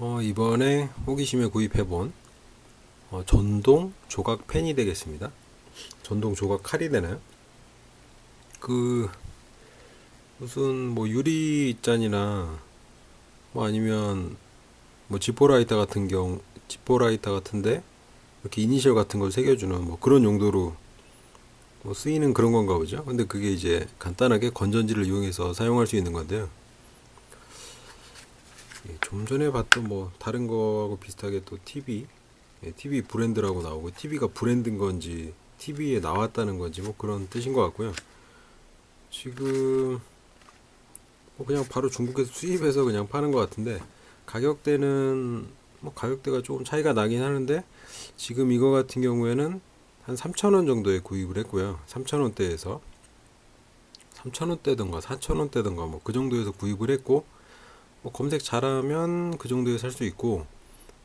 어, 이번에 호기심에 구입해본 어, 전동 조각 펜이 되겠습니다. 전동 조각 칼이 되나요? 그 무슨 뭐 유리잔이나 뭐 아니면 뭐 지포라이터 같은 경우 지포라이터 같은데 이렇게 이니셜 같은 걸 새겨주는 뭐 그런 용도로 뭐 쓰이는 그런 건가 보죠. 근데 그게 이제 간단하게 건전지를 이용해서 사용할 수 있는 건데요. 예, 좀 전에 봤던 뭐 다른 거하고 비슷하게 또 TV, 예, TV 브랜드라고 나오고 TV가 브랜드인 건지 TV에 나왔다는 건지 뭐 그런 뜻인 것 같고요. 지금 뭐 그냥 바로 중국에서 수입해서 그냥 파는 것 같은데 가격대는 뭐 가격대가 조금 차이가 나긴 하는데 지금 이거 같은 경우에는 한 3,000원 정도에 구입을 했고요. 3,000원대에서 3,000원대든가 4,000원대든가 뭐 그 정도에서 구입을 했고 뭐 검색 잘하면 그 정도에 살 수 있고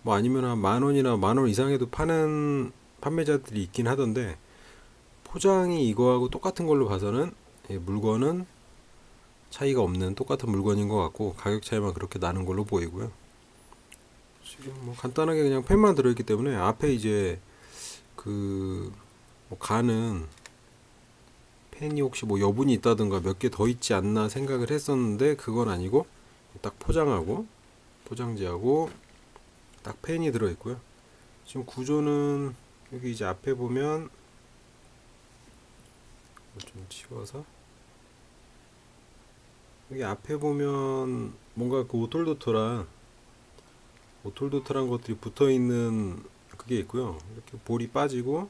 뭐 아니면 한 만 원이나 만 원 이상에도 파는 판매자들이 있긴 하던데 포장이 이거하고 똑같은 걸로 봐서는 예, 물건은 차이가 없는 똑같은 물건인 것 같고 가격 차이만 그렇게 나는 걸로 보이고요. 지금 뭐 간단하게 그냥 펜만 들어있기 때문에 앞에 이제 그뭐 가는 펜이 혹시 뭐 여분이 있다든가 몇 개 더 있지 않나 생각을 했었는데 그건 아니고 딱 포장하고 포장지하고 딱 펜이 들어있고요. 지금 구조는 여기 이제 앞에 보면 좀 치워서 여기 앞에 보면 뭔가 그 오톨도토랑 오톨도토란 것들이 붙어 있는 그게 있고요. 이렇게 볼이 빠지고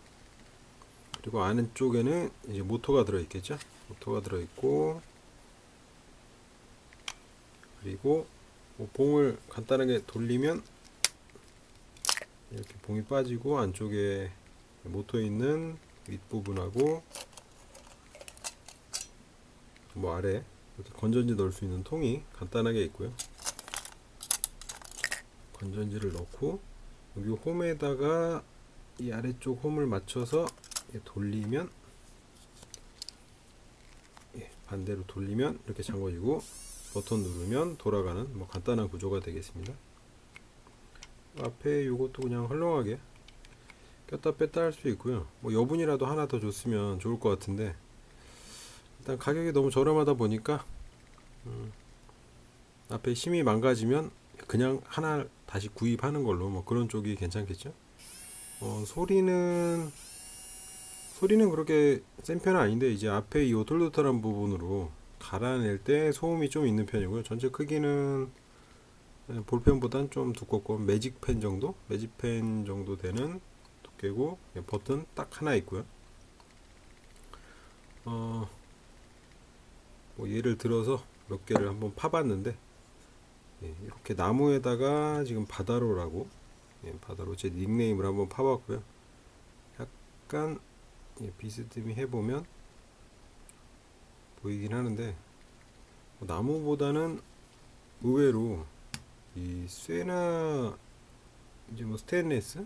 그리고 안쪽에는 이제 모터가 들어 있겠죠. 모터가 들어 있고 그리고 뭐 봉을 간단하게 돌리면 이렇게 봉이 빠지고 안쪽에 모터 있는 윗부분하고 뭐 아래 이렇게 건전지 넣을 수 있는 통이 간단하게 있고요. 건전지를 넣고 여기 홈에다가 이 아래쪽 홈을 맞춰서 돌리면 예, 반대로 돌리면 이렇게 잠궈지고 버튼 누르면 돌아가는 뭐 간단한 구조가 되겠습니다. 앞에 이것도 그냥 헐렁하게 꼈다 뺐다 할 수 있고요. 뭐 여분이라도 하나 더 줬으면 좋을 것 같은데 일단 가격이 너무 저렴하다 보니까 음, 앞에 힘이 망가지면 그냥 하나 다시 구입하는 걸로 뭐 그런 쪽이 괜찮겠죠. 어, 소리는 소리는 그렇게 센 편은 아닌데 이제 앞에 이 오톨도톨한 부분으로 갈아낼 때 소음이 좀 있는 편이고요. 전체 크기는 볼펜보단 좀 두껍고 매직펜 정도, 매직펜 정도 되는 두께고 버튼 딱 하나 있고요. 어, 뭐 예를 들어서 몇 개를 한번 파봤는데 예, 이렇게 나무에다가 지금 바다로라고 예, 바다로 제 닉네임을 한번 파봤고요. 약간 예, 비스듬히 해보면 보이긴 하는데 뭐 나무보다는 의외로 이 쇠나 이제 뭐 스테인레스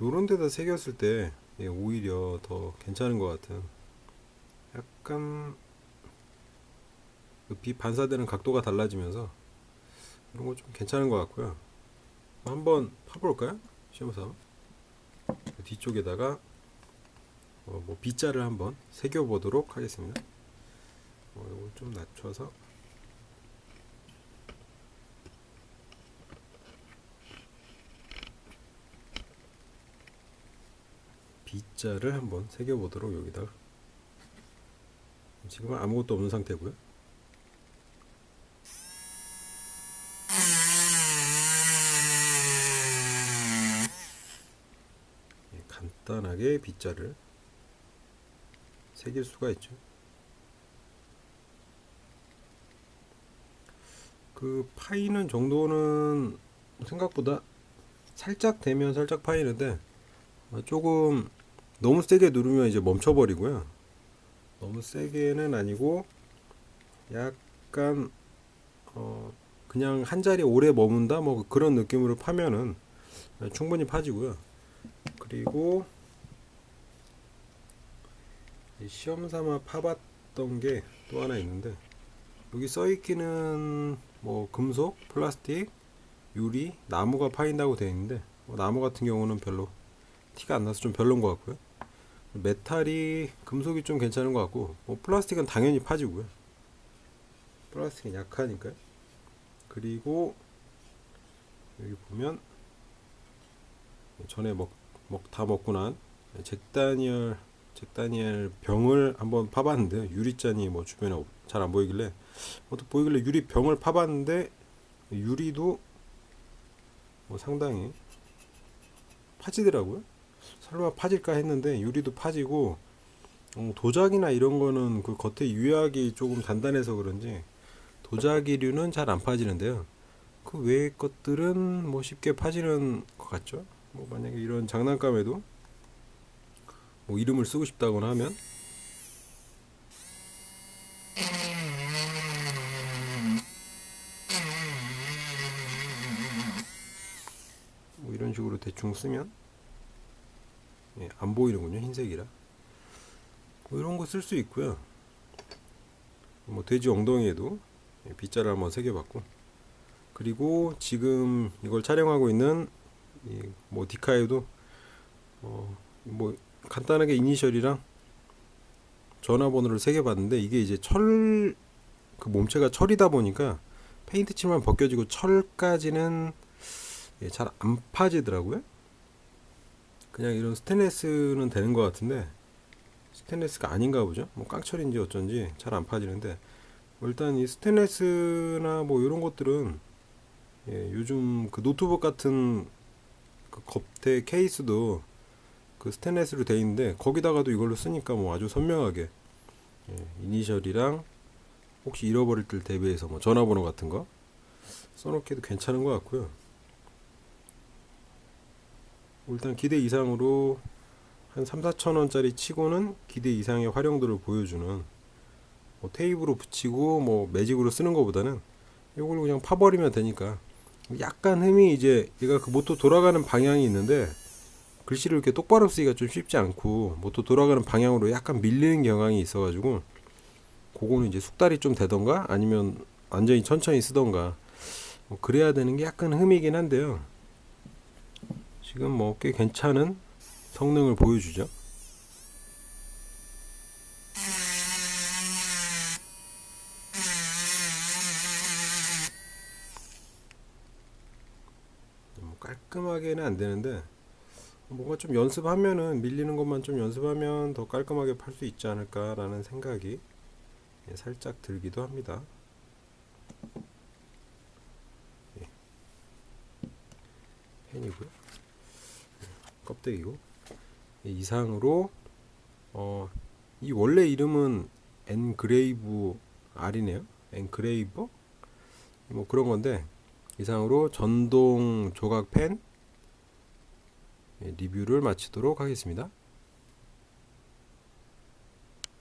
요런 데다 새겼을 때 예, 오히려 더 괜찮은 것 같은 약간 그빛 반사되는 각도가 달라지면서 이런 거 좀 괜찮은 것 같고요 한번 파볼까요? 시험서 뒤쪽에다가 어, 뭐 B자를 한번 새겨 보도록 하겠습니다. 낮춰서 B자를 한번 새겨 보도록 여기다가 지금은 아무것도 없는 상태고요. 예, 간단하게 B자를 새길 수가 있죠. 그 파이는 정도는 생각보다 살짝 되면 살짝 파이는데 어, 조금 너무 세게 누르면 이제 멈춰버리고요. 너무 세게는 아니고 약간 어 그냥 한 자리 오래 머문다 뭐 그런 느낌으로 파면은 충분히 파지고요. 그리고 시험 삼아 파봤던 게 또 하나 있는데 여기 써 있기는 뭐 금속, 플라스틱, 유리, 나무가 파인다고 되어 있는데 뭐 나무 같은 경우는 별로 티가 안 나서 좀 별론 것 같고요. 메탈이 금속이 좀 괜찮은 것 같고 뭐 플라스틱은 당연히 파지고요. 플라스틱은 약하니까요. 그리고 여기 보면 전에 먹, 먹 다 먹고 난 잭다니엘 잭다니엘 병을 한번 파봤는데요. 유리잔이 뭐 주변에 잘 안 보이길래 어떻게 보이길래 유리 병을 파봤는데 유리도 뭐 상당히 파지더라고요. 설마 파질까 했는데 유리도 파지고 어, 도자기나 이런 거는 그 겉에 유약이 조금 단단해서 그런지 도자기류는 잘 안 파지는데요. 그 외의 것들은 뭐 쉽게 파지는 것 같죠. 뭐 만약에 이런 장난감에도 뭐 이름을 쓰고 싶다거나 하면 뭐 이런 식으로 대충 쓰면? 예, 안 보이는군요 흰색이라. 뭐 이런 거 쓸 수 있고요. 뭐 돼지 엉덩이에도 예, 빗자를 한번 새겨봤고. 그리고 지금 이걸 촬영하고 있는 이 뭐 디카에도 어, 뭐 간단하게 이니셜이랑 전화번호를 새겨봤는데 이게 이제 철 그 몸체가 철이다 보니까 페인트 칠만 벗겨지고 철까지는 예, 잘 안 파지더라고요. 그냥 이런 스테인레스는 되는 것 같은데 스테인레스가 아닌가 보죠. 뭐 깡철인지 어쩐지 잘 안 파지는데 뭐 일단 이 스테인레스나 뭐 이런 것들은 예, 요즘 그 노트북 같은 그 겉에 케이스도 그 스테인레스로 돼 있는데 거기다가도 이걸로 쓰니까 뭐 아주 선명하게 예, 이니셜이랑 혹시 잃어버릴 때 대비해서 뭐 전화번호 같은 거 써놓기도 괜찮은 것 같고요. 일단 기대 이상으로 한 3, 4천 원짜리 치고는 기대 이상의 활용도를 보여주는 뭐 테이프로 붙이고 뭐 매직으로 쓰는 것보다는 이걸 그냥 파버리면 되니까 약간 흠이 이제 얘가 그 모터 돌아가는 방향이 있는데 글씨를 이렇게 똑바로 쓰기가 좀 쉽지 않고 모터 돌아가는 방향으로 약간 밀리는 경향이 있어가지고 그거는 이제 숙달이 좀 되던가 아니면 완전히 천천히 쓰던가 뭐 그래야 되는 게 약간 흠이긴 한데요. 지금 뭐 꽤 괜찮은 성능을 보여주죠. 뭐 깔끔하게는 안 되는데 뭔가 좀 연습하면은 밀리는 것만 좀 연습하면 더 깔끔하게 팔 수 있지 않을까라는 생각이 예, 살짝 들기도 합니다. 예. 펜이고요. 예, 껍데기고 예, 이상으로 어, 이 원래 이름은 엔그레이브 R이네요. 엔그레이버 뭐 그런 건데 이상으로 전동 조각 펜 예, 리뷰를 마치도록 하겠습니다.